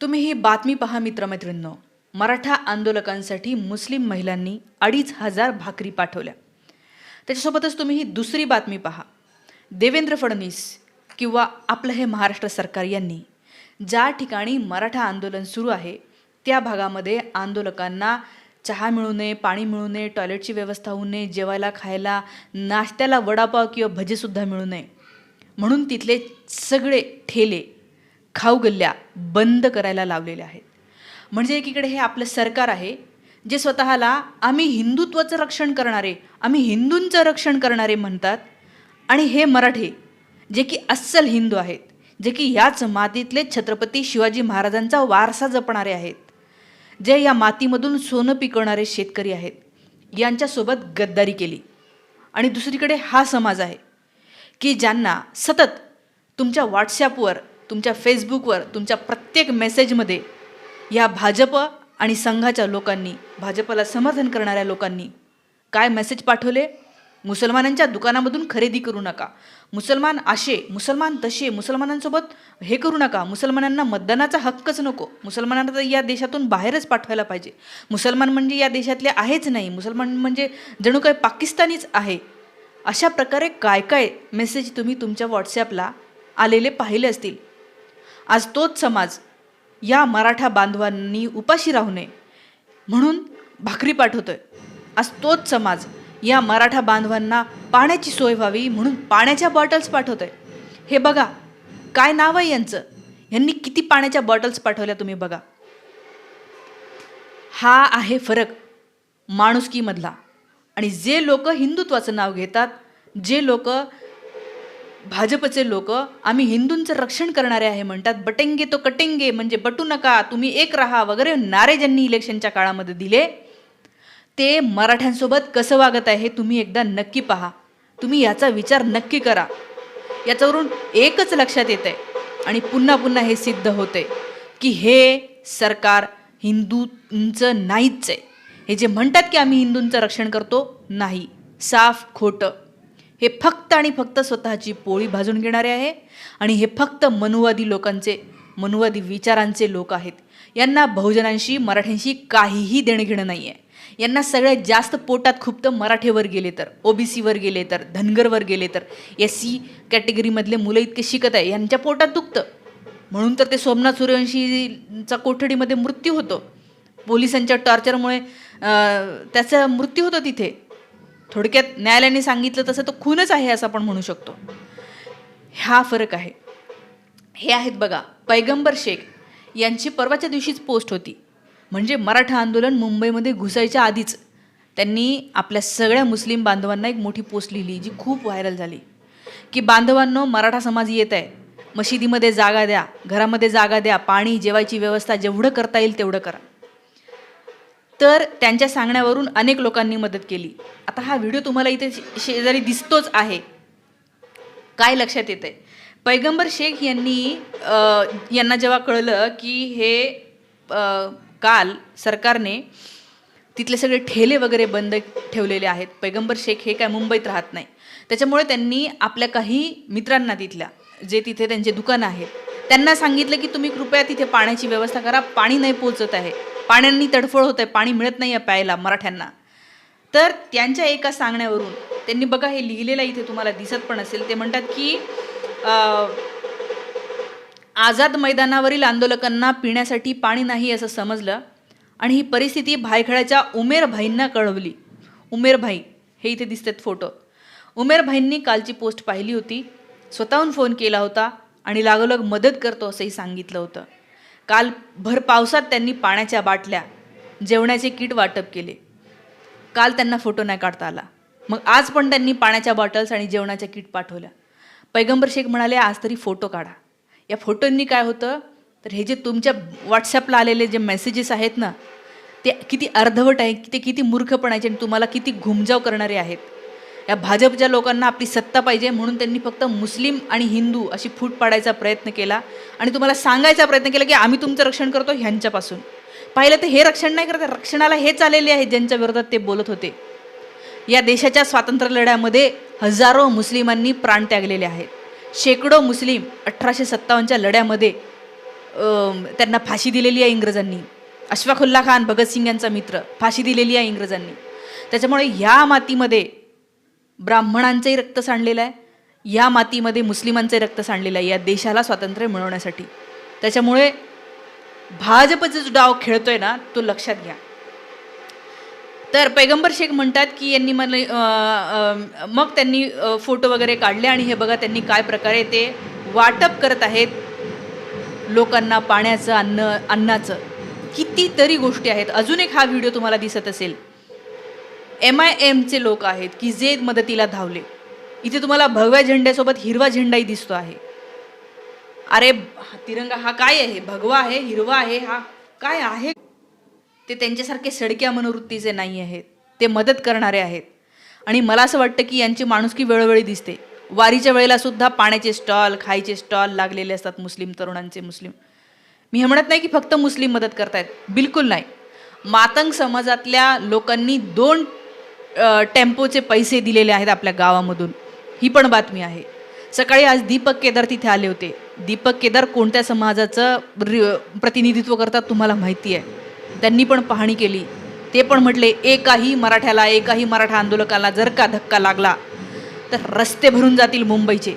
तुम्ही ही बातमी पहा मित्रमैत्रिणींनो. मराठा आंदोलकांसाठी मुस्लिम महिलांनी अडीच हजार भाकरी पाठवल्या. त्याच्यासोबतच तुम्ही ही दुसरी बातमी पहा. देवेंद्र फडणवीस किंवा आपलं हे महाराष्ट्र सरकार यांनी ज्या ठिकाणी मराठा आंदोलन सुरू आहे त्या भागामध्ये आंदोलकांना चहा मिळू नये पाणी मिळू नये टॉयलेटची व्यवस्था होऊ नये जेवायला खायला नाश्त्याला वडापाव किंवा भजीसुद्धा मिळू नये. म्हणून तिथले सगळे ठेले खाऊ गल्ल्या बंद करायला लावलेले आहेत. म्हणजे एकीकडे हे आपलं सरकार आहे जे स्वतःला आम्ही हिंदुत्वाचं रक्षण करणारे आम्ही हिंदूंचं रक्षण करणारे म्हणतात. आणि हे मराठे जे की अस्सल हिंदू आहेत जे की याच मातीतले छत्रपती शिवाजी महाराजांचा वारसा जपणारे आहेत जे या मातीमधून सोनं पिकवणारे शेतकरी आहेत यांच्यासोबत गद्दारी केली. आणि दुसरीकडे हा समाज आहे की ज्यांना सतत तुमच्या व्हॉट्सॲपवर तुमच्या फेसबुकवर तुमच्या प्रत्येक मेसेजमध्ये या भाजप आणि संघाच्या लोकांनी भाजपला समर्थन करणाऱ्या लोकांनी काय मेसेज पाठवले? मुसलमानांच्या दुकानामधून खरेदी करू नका. मुसलमान असे मुसलमान तसे मुसलमानांसोबत हे करू नका. मुसलमानांना मतदानाचा हक्कच नको. मुसलमानांना तर या देशातून बाहेरच पाठवायला पाहिजे. मुसलमान म्हणजे या देशातले आहेच नाही. मुसलमान म्हणजे जणू काय पाकिस्तानीच आहे. अशा प्रकारे काय काय मेसेज तुम्ही तुमच्या व्हॉट्सॲपला आलेले पाहिले असतील? आज तोच समाज या मराठा बांधवांनी उपाशी राहू नये म्हणून भाकरी पाठवतोय आज तोच समाज या मराठा बांधवांना पाण्याची सोय व्हावी म्हणून पाण्याच्या बॉटल्स पाठवतोय. हे बघा काय नाव आहे यांचं? यांनी किती पाण्याच्या बॉटल्स पाठवल्या तुम्ही बघा. हा आहे फरक माणुसकीमधला. आणि जे लोक हिंदुत्वाचं नाव घेतात जे लोक भाजपचे लोक आम्ही हिंदूंचं रक्षण करणारे आहे म्हणतात बटेंगे तो कटेंगे म्हणजे बटू नका तुम्ही एक राहा वगैरे नारे ज्यांनी इलेक्शनच्या काळामध्ये दिले ते मराठ्यांसोबत कसं वागत आहे हे तुम्ही एकदा नक्की पहा. तुम्ही याचा विचार नक्की करा. याच्यावरून एकच लक्षात येतं आहे आणि पुन्हा पुन्हा हे सिद्ध होते की हे सरकार हिंदूंचं नाहीच आहे हे जे म्हणतात की आम्ही हिंदूंचं रक्षण करतो नाही. साफ खोटं. हे फक्त आणि फक्त स्वतःची पोळी भाजून घेणारे आहे. आणि हे फक्त मनुवादी लोकांचे मनुवादी विचारांचे लोक आहेत. यांना बहुजनांशी मराठ्यांशी काहीही देणं घेणं नाही आहे यांना सगळ्यात जास्त पोटात खुपतं मराठेवर गेले तर ओबीसीवर गेले तर धनगरवर गेले तर एस सी कॅटेगरीमधले मुलं इतके शिकत आहे यांच्या पोटात दुखतं. म्हणून तर ते सोमनाथ सूर्यवंशीचा कोठडीमध्ये मृत्यू होतो. पोलिसांच्या टॉर्चरमुळे त्याचा मृत्यू होतो तिथे. थोडक्यात न्यायालयाने सांगितलं तसं तो खूनच आहे असं आपण म्हणू शकतो. हा फरक आहे. हे आहेत बघा पैगंबर शेख यांची परवाच्या दिवशीच पोस्ट होती. म्हणजे मराठा आंदोलन मुंबईमध्ये घुसायच्या आधीच त्यांनी आपल्या सगळ्या मुस्लिम बांधवांना एक मोठी पोस्ट लिहिली जी खूप व्हायरल झाली. की बांधवांनो मराठा समाज येत आहे. मशिदीमध्ये जागा द्या घरामध्ये जागा द्या पाणी जेवायची व्यवस्था जेवढं करता येईल तेवढं करा. तर त्यांच्या सांगण्यावरून अनेक लोकांनी मदत केली. आता हा व्हिडिओ तुम्हाला इथे शेजारी दिसतोच आहे. काय लक्षात येते पैगंबर शेख यांनी यांना जेव्हा कळलं की हे काल सरकारने तिथले सगळे ठेले वगैरे बंद ठेवलेले आहेत पैगंबर शेख हे काय मुंबईत राहत नाही. त्याच्यामुळे त्यांनी आपल्या काही मित्रांना तिथल्या जे तिथे त्यांचे दुकानं आहेत त्यांना सांगितलं की तुम्ही कृपया तिथे पाण्याची व्यवस्था करा पाणी नाही पोचत आहे. पाण्यांनी तडफड होत आहे पाणी मिळत नाही आहे प्यायला मराठ्यांना. तर त्यांच्या एका सांगण्यावरून त्यांनी बघा हे लिहिलेलं इथे तुम्हाला दिसत पण असेल ते म्हणतात की आझाद मैदानावरील आंदोलकांना पिण्यासाठी पाणी नाही असं समजलं आणि ही परिस्थिती भायखळ्याच्या उमेरभाईंना कळवली. उमेरभाई हे इथे दिसतात फोटो. उमेरभाईंनी कालची पोस्ट पाहिली होती स्वतःहून फोन केला होता आणि लागोलग मदत करतो असंही सांगितलं होतं. काल भर पावसात त्यांनी पाण्याच्या बाटल्या जेवणाचे किट वाटप केले. काल त्यांना फोटो नाही काढता आला. मग आज पण त्यांनी पाण्याच्या बॉटल्स आणि जेवणाच्या किट पाठवल्या. पैगंबर शेख म्हणाले आज तरी फोटो काढा. या फोटोंनी काय होतं? तर हे जे तुमच्या व्हॉट्सॲपला आलेले जे मेसेजेस आहेत ना ते किती अर्धवट आहे ते किती मूर्खपणाचे आणि तुम्हाला किती घुमजाव करणारे आहेत. या भाजपच्या लोकांना आपली सत्ता पाहिजे म्हणून त्यांनी फक्त मुस्लिम आणि हिंदू अशी फूट पाडायचा प्रयत्न केला. आणि तुम्हाला सांगायचा प्रयत्न केला की आम्ही तुमचं रक्षण करतो ह्यांच्यापासून. पाहिलं तर हे रक्षण नाही करत रक्षणाला हेच आलेले आहे ज्यांच्या विरोधात ते बोलत होते. या देशाच्या स्वातंत्र्य लढ्यामध्ये हजारो मुस्लिमांनी प्राण त्यागलेले आहेत. शेकडो मुस्लिम अठराशे सत्तावन्नच्या लढ्यामध्ये त्यांना फाशी दिलेली आहे इंग्रजांनी. अश्वाखुल्ला खान भगतसिंग यांचा मित्र फाशी दिलेली आहे इंग्रजांनी. त्याच्यामुळे ह्या मातीमध्ये ब्राह्मणांचंही रक्त सांडलेलं आहे. या मातीमध्ये मुस्लिमांचे रक्त सांडलेलं आहे. या देशाला स्वातंत्र्य मिळवण्यासाठी. त्याच्यामुळे भाजपचा जो डाव खेळतोय ना तो लक्षात घ्या. तर पैगंबर शेख म्हणतात की यांनी मला मग त्यांनी फोटो वगैरे काढले आणि हे बघा त्यांनी काय प्रकारे ते वाटप करत आहेत. लोकांना पाण्याचं अन्न अन्नाचं. कितीतरी गोष्टी आहेत. अजून एक हा व्हिडिओ तुम्हाला दिसत असेल. एम आय एमचे लोक आहेत की जे मदतीला धावले. इथे तुम्हाला भगव्या झेंड्यासोबत हिरवा झेंडाही दिसतो आहे. अरे तिरंगा हा काय आहे? भगवा आहे हिरवा आहे हा काय आहे? ते त्यांच्यासारखे सडक्या मनोवृत्तीचे नाही आहेत. ते मदत करणारे आहेत. आणि मला असं वाटतं की यांची माणुसकी वेळोवेळी दिसते. वारीच्या वेळेला सुद्धा पाण्याचे स्टॉल खायचे स्टॉल लागलेले असतात मुस्लिम तरुणांचे मुस्लिम. मी हे म्हणत नाही की फक्त मुस्लिम मदत करतायत. बिलकुल नाही. मातंग समाजातल्या लोकांनी दोन टेम्पोचे पैसे दिलेले आहेत आपल्या गावामधून. ही पण बातमी आहे. सकाळी आज दीपक केदार तिथे आले होते. दीपक केदार कोणत्या समाजाचं रि- प्रतिनिधित्व करतात तुम्हाला माहिती आहे. त्यांनी पण पाहणी केली. ते पण म्हटले एकाही मराठ्याला एकाही मराठा आंदोलकाला जर का धक्का लागला तर रस्ते भरून जातील मुंबईचे.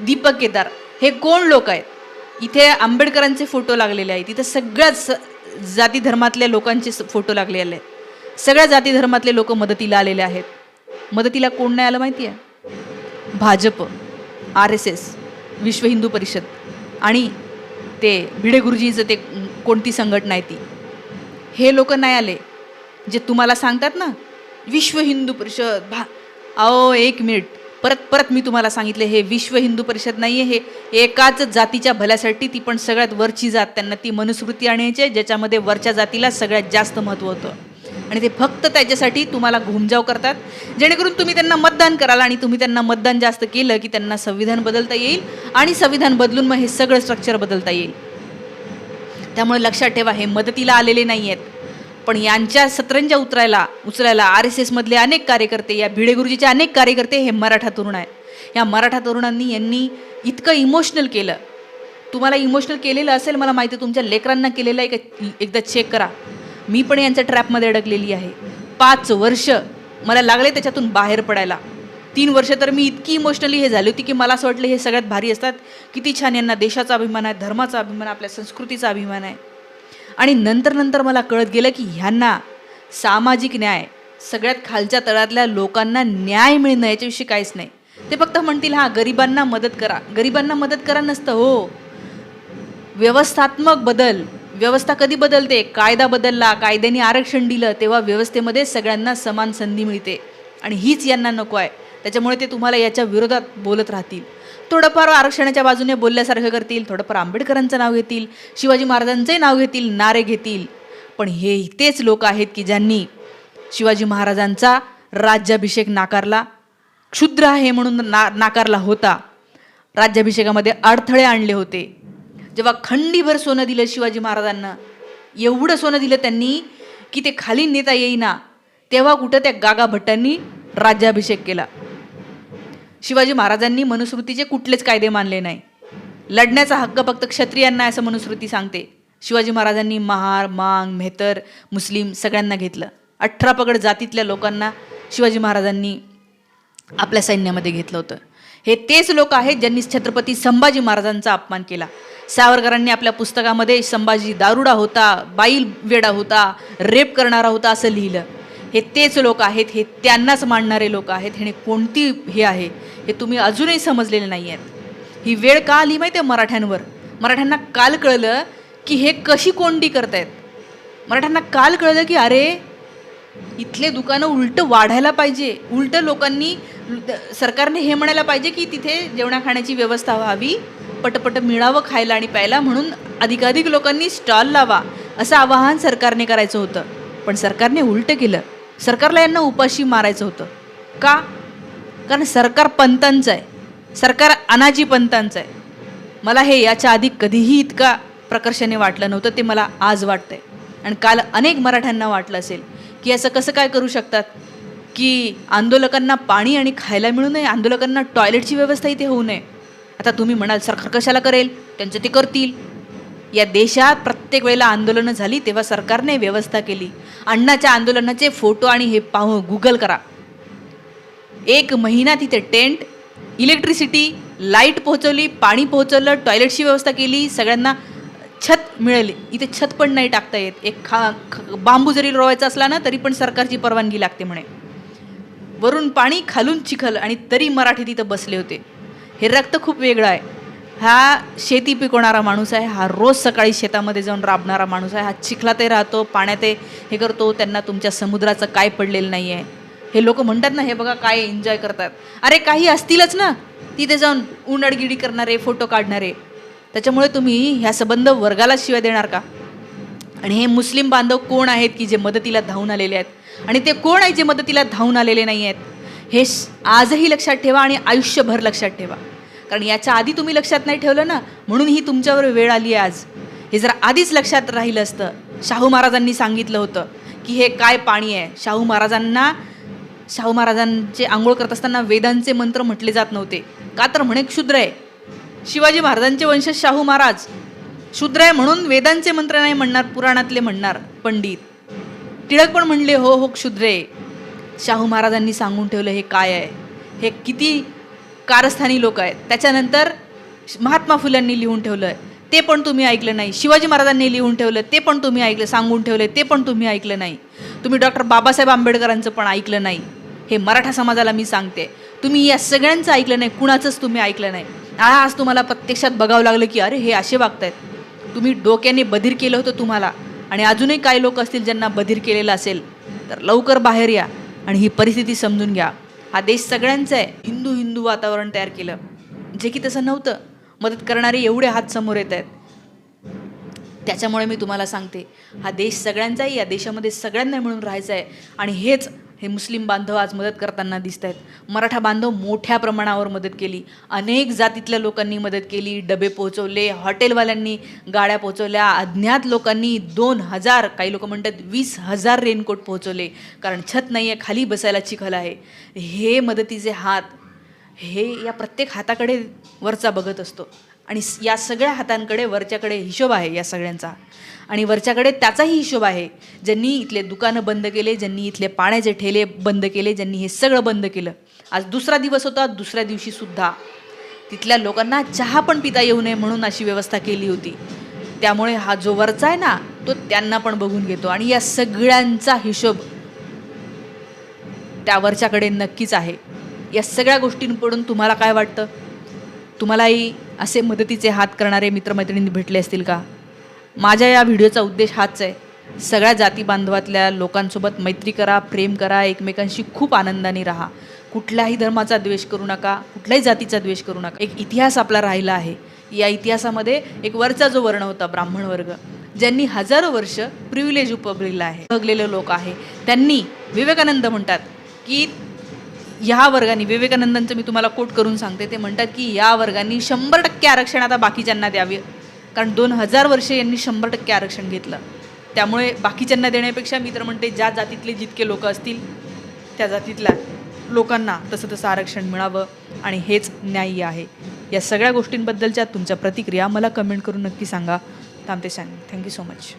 दीपक केदार हे कोण लोक आहेत? इथे आंबेडकरांचे फोटो लागलेले आहेत. इथे सगळ्याच स- जाती धर्मातल्या लोकांचे स- फोटो लागलेले आहेत. सगळ्या जाती धर्मातले लोक मदतीला आलेले आहेत. मदतीला कोण नाही आलं माहिती आहे? भाजप आर एस एस विश्व हिंदू परिषद आणि ते भिडे गुरुजींचं ते कोणती संघटना आहे ती. हे लोक नाही आले. जे तुम्हाला सांगतात ना विश्व हिंदू परिषद भा अहो एक मिनिट. परत परत मी तुम्हाला सांगितले हे विश्व हिंदू परिषद नाही आहे हे एकाच जातीच्या भल्यासाठी ती पण सगळ्यात वरची जात. त्यांना ती मनुस्मृती आणायची आहे ज्याच्यामध्ये वरच्या जातीला सगळ्यात जास्त महत्त्व होतं. आणि ते फक्त त्याच्यासाठी तुम्हाला घुमजाव करतात. जेणेकरून तुम्ही त्यांना मतदान कराल आणि तुम्ही त्यांना मतदान जास्त केलं की त्यांना संविधान बदलता येईल आणि संविधान बदलून मग हे सगळं स्ट्रक्चर बदलता येईल. त्यामुळे लक्षात ठेवा हे मदतीला आलेले नाही आहेत पण यांच्या सतरंजा उतरायला उचलायला आर एस एसमधले अनेक कार्यकर्ते या भिडे गुरुजीचे अनेक कार्यकर्ते हे मराठा तरुण आहेत. या मराठा तरुणांनी यांनी इतकं इमोशनल केलं. तुम्हाला इमोशनल केलेलं असेल मला माहिती आहे, तुमच्या लेकरांना केलेलं आहे का? एकदा चेक करा. मी पण यांच्या ट्रॅपमध्ये अडकलेली आहे. पाच वर्ष मला लागले त्याच्यातून बाहेर पडायला. तीन वर्ष तर मी इतकी इमोशनली हे झाली होती की मला असं वाटलं हे सगळ्यात भारी असतात. किती छान यांना देशाचा अभिमान आहे धर्माचा अभिमान आहे, आपल्या संस्कृतीचा अभिमान आहे. आणि नंतर नंतर मला कळत गेलं की ह्यांना सामाजिक न्याय सगळ्यात खालच्या तळातल्या लोकांना न्याय मिळणं याच्याविषयी काहीच नाही. ते फक्त म्हणतील हां गरिबांना मदत करा. गरिबांना मदत करा नसतं हो. व्यवस्थात्मक बदल व्यवस्था कधी बदलते? कायदा बदलला कायद्याने आरक्षण दिलं तेव्हा व्यवस्थेमध्ये सगळ्यांना समान संधी मिळते. आणि हीच यांना नको आहे. त्याच्यामुळे ते तुम्हाला याच्या विरोधात बोलत राहतील. थोडंफार आरक्षणाच्या बाजूने बोलल्यासारखं करतील थोडंफार आंबेडकरांचं नाव घेतील शिवाजी महाराजांचंही नाव घेतील नारे घेतील. पण हे तेच लोक आहेत की ज्यांनी शिवाजी महाराजांचा राज्याभिषेक नाकारला. क्षुद्र आहे म्हणून ना नाकारला होता. राज्याभिषेकामध्ये अडथळे आणले होते. जेव्हा खंडीभर सोनं दिलं शिवाजी महाराजांना एवढं सोनं दिलं त्यांनी की ते खाली नेता येईना तेव्हा कुठं त्या गागा भट्टांनी राज्याभिषेक केला. शिवाजी महाराजांनी मनुस्मृतीचे कुठलेच कायदे मानले नाही. लढण्याचा हक्क फक्त क्षत्रियांना असं मनुस्मृती सांगते. शिवाजी महाराजांनी महार मांग मेहतर मुस्लिम सगळ्यांना घेतलं. अठरा पगड जातीतल्या लोकांना शिवाजी महाराजांनी आपल्या सैन्यामध्ये घेतलं होतं. हे तेच लोक आहेत ज्यांनी छत्रपती संभाजी महाराजांचा अपमान केला. सावरकरांनी आपल्या पुस्तकामध्ये संभाजी दारुडा होता बाईल वेडा होता रेप करणारा होता असं लिहिलं. हे तेच लोक आहेत हे त्यांनाच मांडणारे लोक आहेत हे कोणती हे आहे हे तुम्ही अजूनही समजलेले नाही आहेत ही वेळ का आली माहिती आहे मराठ्यांवर? मराठ्यांना काल कळलं की हे कशी कोंडी करतायत. मराठ्यांना काल कळलं की अरे इथले दुकानं उलटं वाढायला पाहिजे. उलटं लोकांनी सरकारने हे म्हणायला पाहिजे की तिथे जेवणा खाण्याची व्यवस्था व्हावी पटपट मिळावं खायला आणि प्यायला म्हणून अधिकाधिक लोकांनी स्टॉल लावा असं आवाहन सरकारने करायचं होतं. पण सरकारने उलटं केलं. सरकारला यांना उपाशी मारायचं होतं. का? कारण सरकार पंतांचं आहे. सरकार अनाजी पंतांचं आहे. मला हे याच्या आधी कधीही इतका प्रकर्षाने वाटलं नव्हतं ते मला आज वाटतंय. आणि काल अनेक मराठ्यांना वाटलं असेल की असं कसं काय करू शकतात? की आंदोलकांना पाणी आणि खायला मिळू नये आंदोलकांना टॉयलेटची व्यवस्था इथे होऊ नये. आता तुम्ही म्हणाल सरकार कशाला करेल? त्यांचं ते करतील. या देशात प्रत्येक वेळेला आंदोलनं झाली तेव्हा सरकारने व्यवस्था केली. अण्णाच्या आंदोलनाचे फोटो आणि हे पाहू गुगल करा. एक महिना तिथे टेंट इलेक्ट्रिसिटी लाइट पोहोचवली पाणी पोहोचवलं टॉयलेटची व्यवस्था केली सगळ्यांना छत मिळाली. इथे छत पण नाही टाकता येत. एक खा ख- बांबू जरी रोवायचा असला ना तरी पण सरकारची परवानगी लागते म्हणे. वरून पाणी खालून चिखल आणि तरी मराठी तिथं बसले होते. हे रक्त खूप वेगळं आहे. हा शेती पिकवणारा माणूस आहे. हा रोज सकाळी शेतामध्ये जाऊन राबणारा माणूस आहे. हा चिखलातही राहतो पाण्यात हे करतो. त्यांना तुमच्या समुद्राचं काय पडलेलं नाही आहे हे लोक म्हणतात ना हे बघा काय एन्जॉय करतात. अरे काही असतीलच ना. तिथे जाऊन उन्हाळगिडी करणारे फोटो काढणारे. त्याच्यामुळे तुम्ही ह्या संबंध वर्गाला शिवाय देणार का? आणि हे मुस्लिम बांधव कोण आहेत की जे मदतीला धावून आलेले आहेत? आणि ते कोण आहेत जे मदतीला धावून आलेले नाही आहेत? हे श- आजही लक्षात ठेवा आणि आयुष्यभर लक्षात ठेवा. कारण याच्या आधी तुम्ही लक्षात नाही ठेवलं ना म्हणून ही तुमच्यावर वेळ आली आहे आज. हे जर आधीच लक्षात राहिलं असतं शाहू महाराजांनी सांगितलं होतं की हे काय पाणी आहे? शाहू महाराजांना शाहू महाराजांचे आंघोळ करत असताना वेदांचे मंत्र म्हटले जात नव्हते. का तर म्हणे क्षुद्र आहे. शिवाजी महाराजांचे वंशज शाहू महाराज. शूद्र आहे म्हणून वेदांचे मंत्र नाही म्हणणार पुराणातले म्हणणार पंडित. टिळक पण म्हणले हो हो क्षुद्रे शाहू महाराजांनी सांगून ठेवलं हे काय आहे? हे किती कारस्थानी लोक आहेत. त्याच्यानंतर महात्मा फुल्यांनी लिहून ठेवलं आहे ते पण तुम्ही ऐकलं नाही. शिवाजी महाराजांनी लिहून ठेवलं ते पण तुम्ही ऐकलं. सांगून ठेवलं ते पण तुम्ही ऐकलं नाही. तुम्ही डॉक्टर बाबासाहेब आंबेडकरांचं पण ऐकलं नाही. हे मराठा समाजाला मी सांगते. तुम्ही या सगळ्यांचं ऐकलं नाही कुणाचंच तुम्ही ऐकलं नाही. आज तुम्हाला प्रत्यक्षात बघावं लागलं की अरे हे असे वागत आहेत तुम्ही डोक्याने बधीर केलं होतं तुम्हाला आणि अजूनही काही लोक असतील ज्यांना बधीर केलेलं असेल तर लवकर बाहेर या आणि ही परिस्थिती समजून घ्या. हा देश सगळ्यांचा आहे. हिंदू हिंदू वातावरण तयार केलं. जे की तसं नव्हतं. मदत करणारे एवढे हात समोर येत आहेत. त्याच्यामुळे मी तुम्हाला सांगते हा देश सगळ्यांचाही या देशामध्ये सगळ्यांना मिळून राहायचा आहे. आणि हेच हे मुस्लिम बांधव आज मदत करताना दिसत आहेत मराठा बांधव मोठ्या प्रमाणावर मदत केली. अनेक जातीतल्या लोकांनी मदत केली. डबे पोहोचवले हॉटेलवाल्यांनी गाड्या पोहोचवल्या. अज्ञात लोकांनी दोन हजार काही लोक म्हणतात वीस हजार रेनकोट पोहोचवले. कारण छत नाही आहे खाली बसायला चिखल आहे. हे मदतीचे हात हे या प्रत्येक हाताकडे वरचा बघत असतो. आणि या सगळ्या हातांकडे वरच्याकडे हिशोब आहे या सगळ्यांचा. आणि वरच्याकडे त्याचाही हिशोब आहे. ज्यांनी इथले दुकानं बंद केले ज्यांनी इथले पाण्याचे ठेले बंद केले ज्यांनी हे सगळं बंद केलं. आज दुसरा दिवस होता दुसऱ्या दिवशी सुद्धा. तिथल्या लोकांना चहा पण पिता येऊ नये म्हणून अशी व्यवस्था केली होती. त्यामुळे हा जो वरचा आहे ना तो त्यांना पण बघून घेतो. आणि या सगळ्यांचा हिशोब त्यावरच्याकडे नक्कीच आहे. या सगळ्या गोष्टींकडून तुम्हाला काय वाटतं? तुम्हालाही असे मदतीचे हात करणारे मित्रमैत्रिणी भेटले असतील का? माझ्या या व्हिडिओचा उद्देश हाच आहे. सगळ्या जाती बांधवातल्या लोकांसोबत मैत्री करा प्रेम करा एकमेकांशी खूप आनंदाने राहा. कुठल्याही धर्माचा द्वेष करू नका कुठल्याही जातीचा द्वेष करू नका. एक इतिहास आपला राहिला आहे. या इतिहासामध्ये एक वरचा जो वर्ण होता ब्राह्मण वर्ग ज्यांनी हजारो वर्ष प्रिव्हिलेज उपभोगलेलं आहे भगलेले लोक आहे. त्यांनी विवेकानंद म्हणतात की ह्या वर्गाने विवेकानंदांचं मी तुम्हाला कोट करून सांगते. ते म्हणतात की या वर्गांनी शंभर टक्के आरक्षण आता बाकीच्यांना द्यावे. कारण दोन हजार वर्षे यांनी शंभर टक्के आरक्षण घेतलं. त्यामुळे बाकीच्यांना देण्यापेक्षा मी तर म्हणते ज्या जातीतले जितके लोक असतील त्या जातीतल्या लोकांना तसं तसं आरक्षण मिळावं आणि हेच न्याय्य आहे. या सगळ्या गोष्टींबद्दलच्या तुमच्या प्रतिक्रिया मला कमेंट करून नक्की सांगा. थांबते सांग थँक्यू सो मच